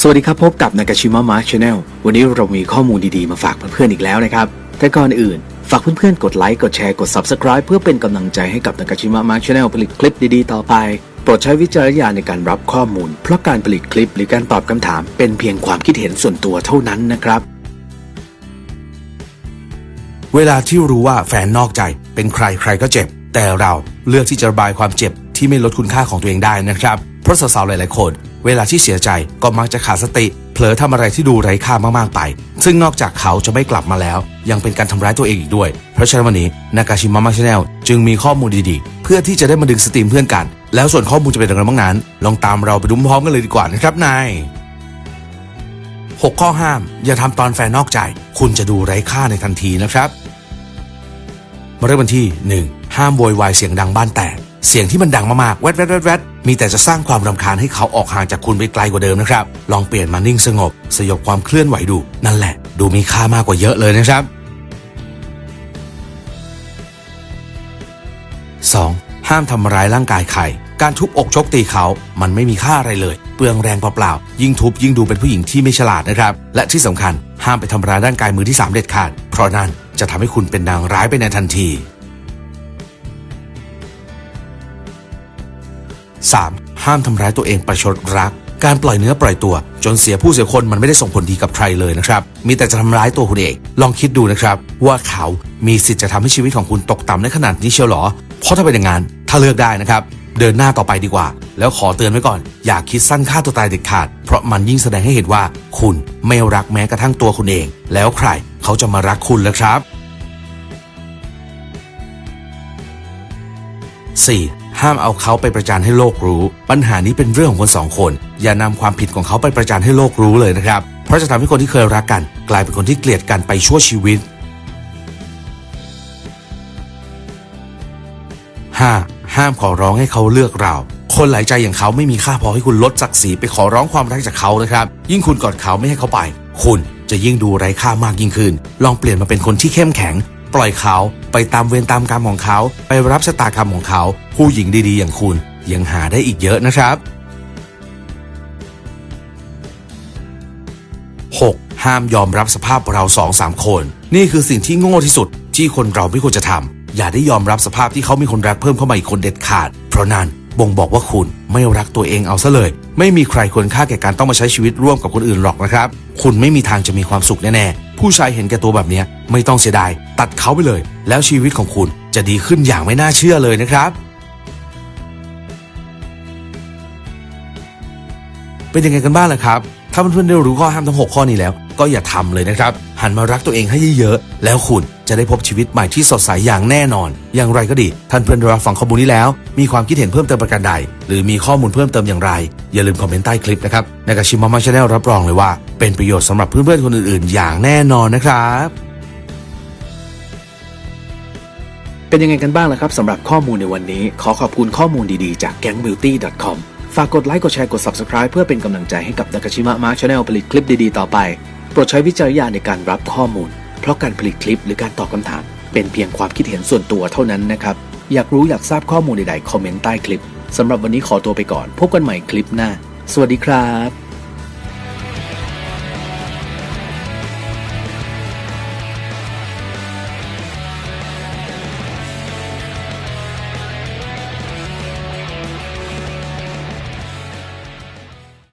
สวัสดีครับ พบกับนากาชิมะมาร์ชแนลวันนี้เรามีข้อมูลดีๆ มาฝากเพื่อนๆอีกแล้วนะครับ แต่ก่อนอื่น ฝากเพื่อนๆ กดไลค์ กดแชร์ กด Subscribe เพื่อเป็นกำลังใจให้กับนากาชิมะมาร์ชแนลผลิตคลิปดีๆ ต่อไป โปรดใช้วิจารณญาณในการรับข้อมูล เพราะการผลิตคลิปหรือการตอบคำถาม เป็นเพียงความคิดเห็นส่วนตัวเท่านั้นนะครับ เวลาที่รู้ว่าแฟนนอกใจเป็นใครใครก็เจ็บ แต่เราเลือกที่จะระบายความเจ็บที่ไม่ลดคุณค่าของตัวเองได้นะครับ เพราะสาวๆหลายๆคน เวลาที่เสียใจก็มักจะขาดสติ เผลอทำอะไรที่ดูไร้ค่ามากๆไป ซึ่งนอกจากเขาจะไม่กลับมาแล้ว ยังเป็นการทำร้ายตัวเองอีกด้วย เพราะฉะนั้นวันนี้นากาชิมะมาชแนลจึงมีข้อมูลดีๆ เพื่อที่จะได้มาดึงสตรีมเพื่อนกัน แล้วส่วนข้อมูลจะเป็นอย่างไรบ้างนั้น ลองตามเราไปดูพร้อมกันเลยดีกว่านะครับนาย6ข้อห้าม อย่าทำตอนแฟนนอกใจ คุณจะดูไร้ค่าในทันทีนะครับ มาเริ่มกันที่ 1. ห้ามโวยวายเสียงดังบ้านแตก เสียงที่มันดังมากๆแวดแวดแวดแวดมีแต่จะสร้างความรำคาญให้เขาออกห่างจากคุณไปไกลกว่าเดิมนะครับ ลองเปลี่ยนมานิ่งสงบ สยบความเคลื่อนไหวดู นั่นแหละ ดูมีค่ามากกว่าเยอะเลยนะครับ 2. ห้ามทำร้ายร่างกายใครการทุบอกชกตีเขา มันไม่มีค่าอะไรเลย เปลืองแรงเปล่าๆ ยิ่งทุบยิ่งดูเป็นผู้หญิงที่ไม่ฉลาดนะครับ และที่สำคัญห้ามไปทำร้ายร่างกายมือที่สามเด็ดขาด เพราะนั่นจะทำให้คุณเป็นนางร้ายไปในทันที 3. ห้ามทำร้ายตัวเองประชดรัก การปล่อยเนื้อปล่อยตัว จนเสียผู้เสียคนมันไม่ได้ส่งผลดีกับใครเลยนะครับ มีแต่จะทำร้ายตัวคุณเอง ลองคิดดูนะครับ ว่าเขามีสิทธิ์จะทำให้ชีวิตของคุณตกต่ำในขนาดนี้เชียวหรอ เพราะถ้าเป็นอย่างนั้นถ้าเลือกได้นะครับ เดินหน้าต่อไปดีกว่า แล้วขอเตือนไว้ก่อน อย่าคิดสั้นฆ่าตัวตายเด็ดขาด เพราะมันยิ่งแสดงให้เห็นว่า คุณไม่รักแม้กระทั่งตัวคุณเอง แล้วใครเขาจะมารักคุณล่ะครับ 4. ห้ามเอาเขาไปประจานให้โลกรู้ ปัญหานี้เป็นเรื่องของคนสองคน อย่านำความผิดของเขาไปประจานให้โลกรู้เลยนะครับ เพราะจะทำให้คนที่เคยรักกัน กลายเป็นคนที่เกลียดกันไปชั่วชีวิต 5. ห้ามขอร้องให้เขาเลือกเรา คนหลายใจอย่างเขาไม่มีค่าพอให้คุณลดศักดิ์ศรีไปขอร้องความรักจากเขานะครับ ยิ่งคุณกอดเขาไม่ให้เขาไป คุณจะยิ่งดูไร้ค่ามากยิ่งขึ้น ลองเปลี่ยนมาเป็นคนที่เข้มแข็ง ปล่อยเขาไปตามเวรตามกรรมของเขา ไปรับชะตากรรมของเขา ผู้หญิงดีๆ อย่างคุณยังหาได้อีกเยอะนะครับ 6. ห้ามยอมรับสภาพเราสองสามคน นี่คือสิ่งที่โง่ที่สุดที่คนเราไม่ควรจะทำอย่าได้ยอมรับสภาพที่เขามีคนรักเพิ่มเข้ามาอีกคนเด็ดขาด เพราะนั่น บ่งบอกว่าคุณไม่รักตัวเองเอาซะเลย ไม่มีใครควรค่าแก่การต้องมาใช้ชีวิตร่วมกับคนอื่นหรอกนะครับ คุณไม่มีทางจะมีความสุขแน่ๆ ผู้ชายเห็นแก่ตัวแบบนี้ไม่ต้องเสียดาย ตัดเขาไปเลย แล้วชีวิตของคุณจะดีขึ้นอย่างไม่น่าเชื่อเลยนะครับ เป็นยังไงกันบ้างล่ะครับ ถ้าเพื่อนๆได้รู้ข้อห้ามทั้ง 6 ข้อนี้แล้ว ก็อย่าทำเลยนะครับ หันมารักตัวเองให้เยอะๆ แล้วคุณจะได้พบชีวิตใหม่ที่สดใสอย่างแน่นอน อย่างไรก็ดี ท่านเพื่อนด้รับฟังข้อมูลนี้แล้ว มีความคิดเห็นเพิ่มเติมประการใด หรือมีข้อมูลเพิ่มเติมอย่างไร อย่าลืมคอมเมนต์ใต้คลิปนะครับในกาชิมมาชาแนลรับรองเลยว่า เป็นประโยชน์สำหรับเพื่อนๆคนอื่นๆ อย่างแน่นอนนะครับเป็นยังไงกันบ้างล่ะครับสำหรับข้อมูลในวันนี้ ขอขอบคุณข้อมูลดีๆจาก gangbeauty.com ฝากกดไลค์กดแชร์กด Subscribe เพื่อเป็นกำลังใจให้กับนากาชิมะมาร์ชแนลผลิตคลิปดีๆ ต่อไป โปรดใช้วิจารณญาณในการรับข้อมูล เพราะการผลิตคลิปหรือการตอบคำถาม เป็นเพียงความคิดเห็นส่วนตัวเท่านั้นนะครับ อยากรู้อยากทราบข้อมูลใดๆคอมเมนต์ใต้คลิปสำหรับวันนี้ขอตัวไปก่อน พบกันใหม่คลิปหน้า สวัสดีครับ